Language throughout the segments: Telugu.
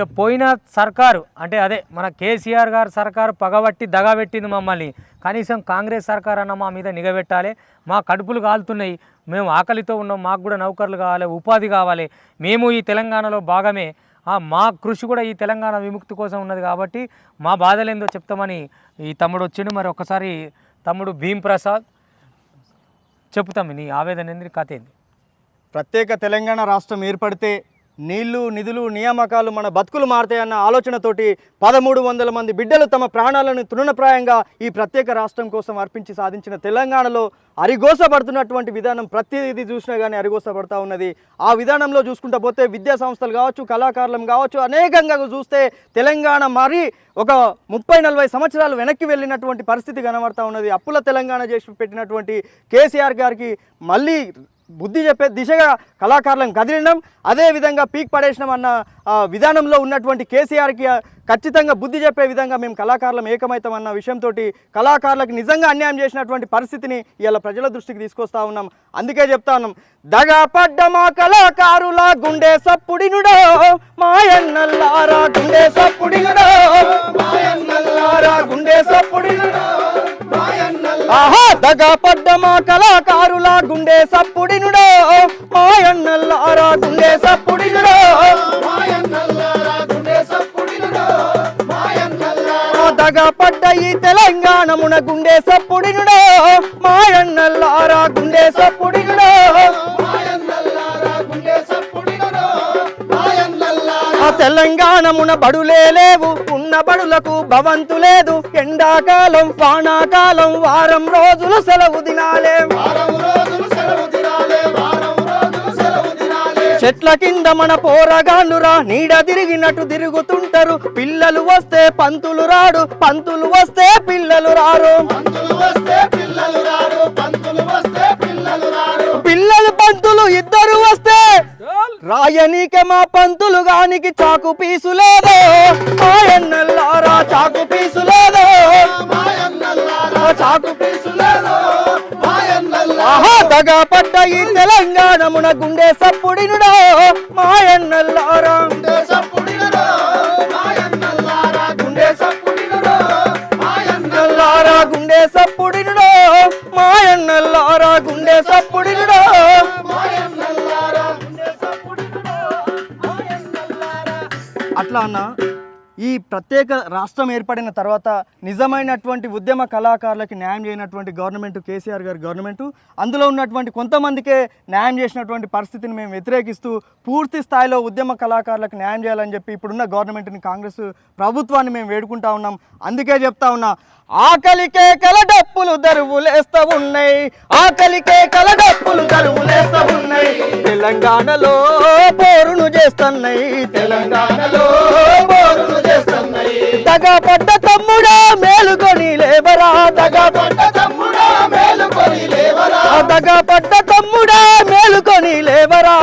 ఇక పోయిన సర్కారు అంటే అదే మన కేసీఆర్ గారు సర్కారు పగబట్టి దగబెట్టింది మమ్మల్ని. కనీసం కాంగ్రెస్ సర్కార్ అన్న మా మీద నిగబెట్టాలి మా కడుపులు కాలుతున్నాయి. మేము ఆకలితో ఉన్నాం. మాకు కూడా నౌకర్లు కావాలి ఉపాధి కావాలి. మేము ఈ తెలంగాణలో భాగమే. మా కృషి కూడా ఈ తెలంగాణ విముక్తి కోసం ఉన్నది కాబట్టి మా బాధలు ఏందో చెప్తామని ఈ తమ్ముడు వచ్చిండు. మరి ఒక్కసారి తమ్ముడు భీమ్ ప్రసాద్ చెప్తాం నీ ఆవేదన ఏంది? కథ ఏంది? ప్రత్యేక తెలంగాణ రాష్ట్రం ఏర్పడితే నీళ్ళు నిధులు నియామకాలు మన బతుకులు మారుతాయన్న ఆలోచనతోటి పదమూడు వందల మంది బిడ్డలు తమ ప్రాణాలను తృణప్రాయంగా ఈ ప్రత్యేక రాష్ట్రం కోసం అర్పించి సాధించిన తెలంగాణలో అరిగోసపడుతున్నటువంటి విధానం ప్రతిదీ చూసినా కానీ అరిగోసపడతా ఉన్నది. ఆ విధానంలో చూసుకుంటా పోతే విద్యా సంస్థలు కావచ్చు కళాకారులం కావచ్చు అనేకంగా చూస్తే తెలంగాణ మరి ఒక ముప్పై నలభై సంవత్సరాలు వెనక్కి వెళ్ళినటువంటి పరిస్థితి కనబడతా ఉన్నది. అప్పుల తెలంగాణ చేసి పెట్టినటువంటి కేసీఆర్ గారికి మళ్ళీ బుద్ధి చెప్పే దిశగా కళాకారులను కదిలినాం అదేవిధంగా పీక్ పడేసినాం అన్న విధానంలో ఉన్నటువంటి కేసీఆర్కి ఖచ్చితంగా బుద్ధి చెప్పే విధంగా మేము కళాకారులం ఏకమవుతాం అన్న విషయంతో కళాకారులకు నిజంగా అన్యాయం చేసినటువంటి పరిస్థితిని ఇలా ప్రజల దృష్టికి తీసుకొస్తా ఉన్నాం. అందుకే చెప్తా ఉన్నాం దగపడ్డ మా కళాకారుల గుండె సప్పుడినుడో మాయన్నల్లారా గుండె సప్పుడినుడో ఆహా దగా పడ్డ మా కళాకారుల గుండె సప్పుడినుడో. మాయన్నల్లారా గుండె సప్పుడినుడో. ఆ పడ్డ ఈ తెలంగాణమున గుండె సప్పుడినుడో. మాయన్నల్లారా గుండె సప్పుడినుడో. తెలంగాణమున బడులే లేవు ఉన్న బడులకు భవంతు లేదు. ఎండాకాలం వానాకాలం వారం రోజులు సెలవు దినాలే. చెట్ల కింద మన పోరగాండురా నీడ తిరిగినట్టు తిరుగుతుంటారు. పిల్లలు వస్తే పంతులు రాడు పంతులు వస్తే పిల్లలు రారు. పిల్లలు పంతులు ఇద్దరు వస్తే రాయనీకే మా పంతులు గానికి చాకు పీసు లేదో. మాయన్నల్లారా చాకు పీసు లేదో. చాకు పీసు లేదో. ఆహా దగా పట్ట ఈ తెలంగాణమున గుండె సప్పుడినుడో. మాయన్నల్లారా మాయన్నల్లారా అట్లా అన్న ఈ ప్రత్యేక రాష్ట్రం ఏర్పడిన తర్వాత నిజమైనటువంటి ఉద్యమ కళాకారులకి న్యాయం చేయనటువంటి గవర్నమెంట్ కేసీఆర్ గారి గవర్నమెంట్. అందులో ఉన్నటువంటి కొంతమందికే న్యాయం చేసినటువంటి పరిస్థితిని మేము వ్యతిరేకిస్తూ పూర్తి స్థాయిలో ఉద్యమ కళాకారులకు న్యాయం చేయాలని చెప్పి ఇప్పుడున్న గవర్నమెంట్ని కాంగ్రెస్ ప్రభుత్వాన్ని మేము వేడుకుంటా ఉన్నాం. అందుకే చెప్తా ఉన్నా ఆకలికే కల డప్పులు దరువులేస్తూ ఉన్నాయి. ఆకలికే కల డప్పులు దరువులేస్తూ ఉన్నాయి. తెలంగాణలో పోరును చేస్తున్నాయి. తెలంగాణలో పోరును చేస్తున్నాయి. దగా పడ్డ తమ్ముడా మేలుకొని లేవరా. దగా పడ్డ తమ్ముడా మేలుకొని లేవరా. దగా పడ్డ తమ్ముడా మేలుకొని లేవరా.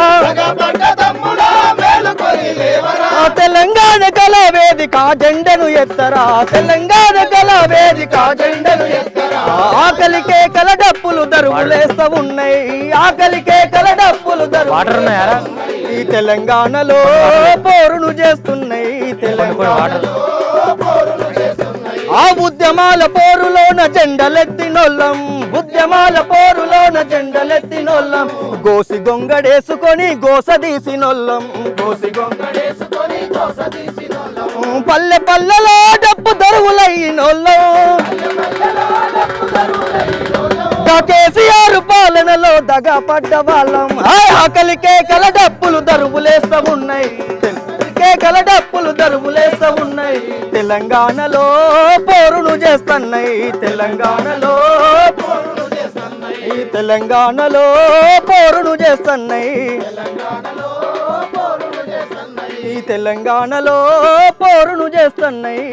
ఆ తెలంగాణ కళా వేదిక జెండను ఎత్తరా. తెలంగాణ కళా వేదిక జెండను ఎత్తరా. ఆకలికే కల డప్పులు దరువులేస్తా ఉన్నాయి. ఆకలికే కల డప్పులు వాటర్ ఉన్నాయారా ఈ తెలంగాణలో పోరును ఆ ఉద్యమాల పోరులోన జెండలెత్తినోళ్ళం ఉద్యమాల పోరులోన జెండలెత్తినోళ్ళం. గోసి గొంగడేసుకొని గోస తీసినోళ్ళం. గోసి గొంగడేసుకొని గోస తీసినోళ్ళం పల్లె పల్లెలో డప్పు దరువులైనోళ్ళం. కేసీఆర్ పాలనలో దగా పడ్డ వాళ్ళం ఆకలికే కల డప్పులు దరువులేస్తా ఉన్నాయి తెలంగాణలో పోరును చేస్తున్నాయి. తెలంగాణలో ఈ తెలంగాణలో పోరును చేస్తున్నాయి. ఈ తెలంగాణలో పోరును చేస్తున్నాయి.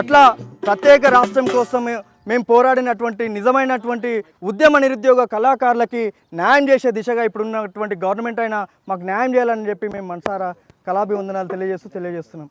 అట్లా ప్రత్యేక రాష్ట్రం కోసం మేము పోరాడినటువంటి నిజమైనటువంటి ఉద్యమ నిరుద్యోగ కళాకారులకి న్యాయం చేసే దిశగా ఇప్పుడున్నటువంటి గవర్నమెంట్ అయినా మాకు న్యాయం చేయాలని చెప్పి మేము మనసారా కళాభివందనాలు తెలియజేస్తూ తెలియజేస్తున్నాం.